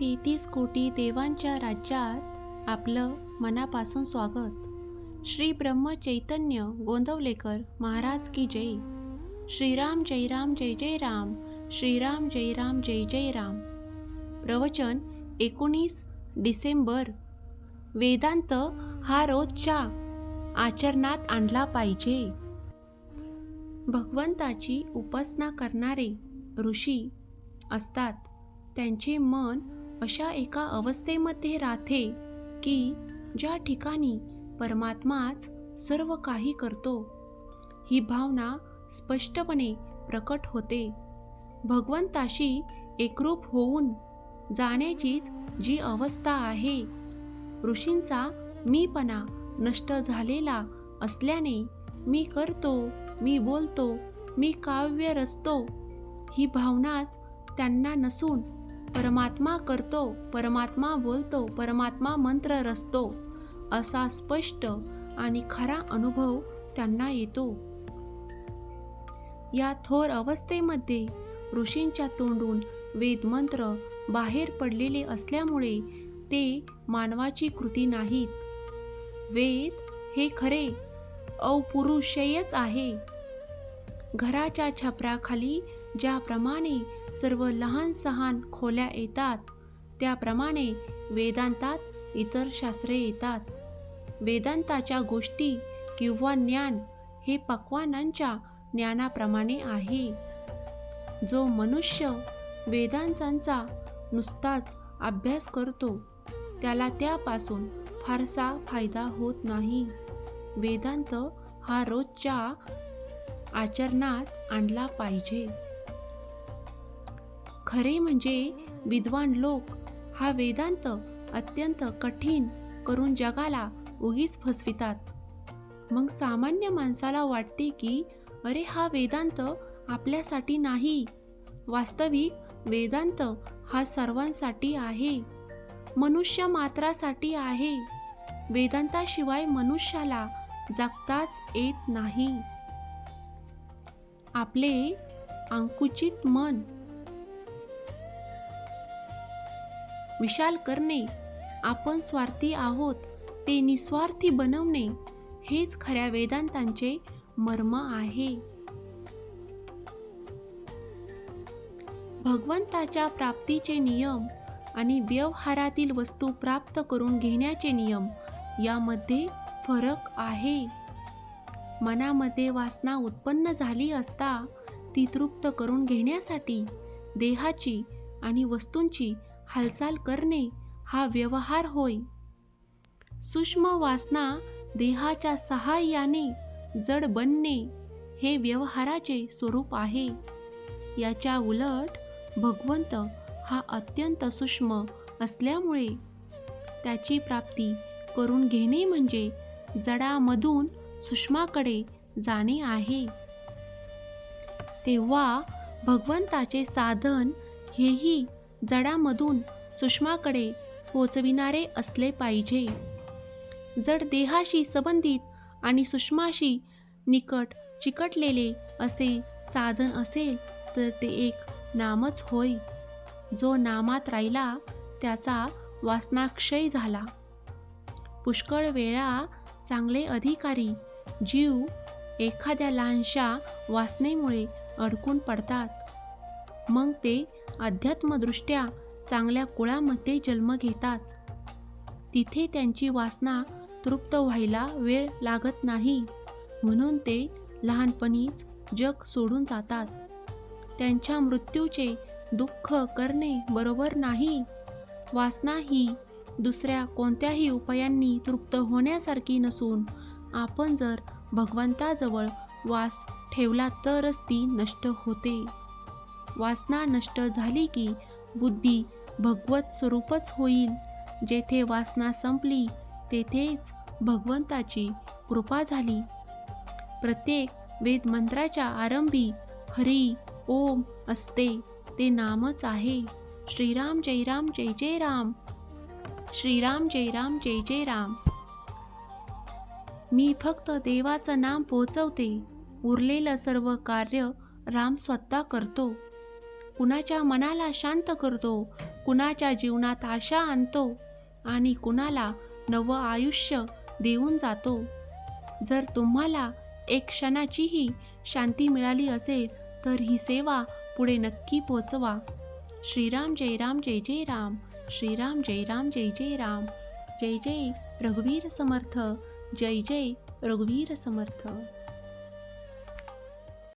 तेहतीस कोटी देवांच्या राज्यात आपलं मनापासून स्वागत. श्री ब्रह्म चैतन्य गोंदवलेकर महाराज की जय. श्रीराम जय राम जय जय राम. श्रीराम जय राम जय जय राम. प्रवचन एकोणीस डिसेंबर. वेदांत हा रोजच्या आचरणात आणला पाहिजे. भगवंताची उपासना करणारे ऋषी असतात. त्यांचे मन अशा एका अवस्थेमध्ये राहते की ज्या ठिकाणी परमात्माच सर्व काही करतो ही भावना स्पष्टपणे प्रकट होते. भगवंताशी एकरूप होऊन जाण्याचीच जी अवस्था आहे ऋषींचा मीपणा नष्ट झालेला असल्याने मी करतो मी बोलतो मी काव्य रचतो ही भावनाच त्यांना नसून परमात्मा करतो परमात्मा बोलतो परमात्मा मंत्र रचतो असा स्पष्ट आणि खरा अनुभव त्यांना येतो. या थोर अवस्थेमध्ये ऋषींच्या तोंडून वेदमंत्र बाहेर पडलेले असल्यामुळे ते मानवाची कृती नाहीत. वेद हे खरे औपुरुषेयच आहे. घराच्या छपराखाली ज्याप्रमाणे सर्व लहान सहान खोल्या येतात त्याप्रमाणे वेदांतात इतर शास्त्रे येतात. वेदांताच्या गोष्टी किंवा ज्ञान हे पक्वानांच्या ज्ञानाप्रमाणे आहे. जो मनुष्य वेदांतांचा नुसताच अभ्यास करतो त्याला त्यापासून फारसा फायदा होत नाही. वेदांत हा रोजच्या आचरणात आणला पाहिजे. खरे म्हणजे विद्वान लोक हा वेदांत अत्यंत कठीण करून जगाला उगीच फसवितात. मग सामान्य माणसाला वाटते की अरे हा वेदांत आपल्यासाठी नाही. वास्तविक वेदांत हा सर्वांसाठी आहे. मनुष्य मात्रासाठी आहे. वेदांताशिवाय मनुष्याला जगताच येत नाही. आपले अंकुचित मन विशाल करणे. आपण स्वार्थी आहोत ते निस्वार्थी बनवणे हेच खऱ्या वेदांतांचे मर्म आहे. भगवंताच्या प्राप्तीचे नियम आणि व्यवहारातील वस्तू प्राप्त करून घेण्याचे नियम यामध्ये फरक आहे. मनामध्ये वासना उत्पन्न झाली असता ती तृप्त करून घेण्यासाठी देहाची आणि वस्तूंची हालचाल करणे हा व्यवहार होय. सूक्ष्म वासना देहाच्या सहाय्याने जड बनणे हे व्यवहाराचे स्वरूप आहे. याच्या उलट भगवंत हा अत्यंत सूक्ष्म असल्यामुळे त्याची प्राप्ती करून घेणे म्हणजे जडामधून सूक्ष्माकडे जाणे आहे. तेव्हा भगवंताचे साधन हेही जडामधून सुषमाकडे पोचविणारे असले पाहिजे. जड देहाशी संबंधित आणि सुषमाशी निकट चिकटलेले असे साधन असेल तर ते एक नामच होय. जो नामात राहिला त्याचा वासनाक्षय झाला. पुष्कळ वेळा चांगले अधिकारी जीव एखाद्या लहानशा वासनेमुळे अडकून पडतात. मग ते अध्यात्मदृष्ट्या चांगल्या कुळामध्ये जन्म घेतात. तिथे त्यांची वासना तृप्त व्हायला वेळ लागत नाही. म्हणून ते लहानपणीच जग सोडून जातात. त्यांच्या मृत्यूचे दुःख करणे बरोबर नाही. वासना ही दुसऱ्या कोणत्याही उपायांनी तृप्त होण्यासारखी नसून आपण जर भगवंताजवळ वास ठेवला तरच ती नष्ट होते. वासना नष्ट झाली की बुद्धी भगवत स्वरूपच होईल. जेथे वासना संपली तेथेच भगवंताची कृपा झाली. प्रत्येक वेदमंत्राच्या आरंभी हरी ओम असते ते नामच आहे. श्रीराम जय राम जय जय राम. श्रीराम जय राम जय जय राम. मी फक्त देवाचं नाम पोचवते. उरलेलं सर्व कार्य राम स्वतः करतो. कुणाच्या मनाला शांत करतो कुणाच्या जीवनात आशा आणतो आणि कुणाला नवं आयुष्य देऊन जातो. जर तुम्हाला एक क्षणाचीही शांती मिळाली असेल तर ही सेवा पुढे नक्की पोचवा. श्रीराम जय राम जय जय राम. श्रीराम जय राम जय जय राम. जय जय रघुवीर समर्थ. जय जय रघुवीर समर्थ.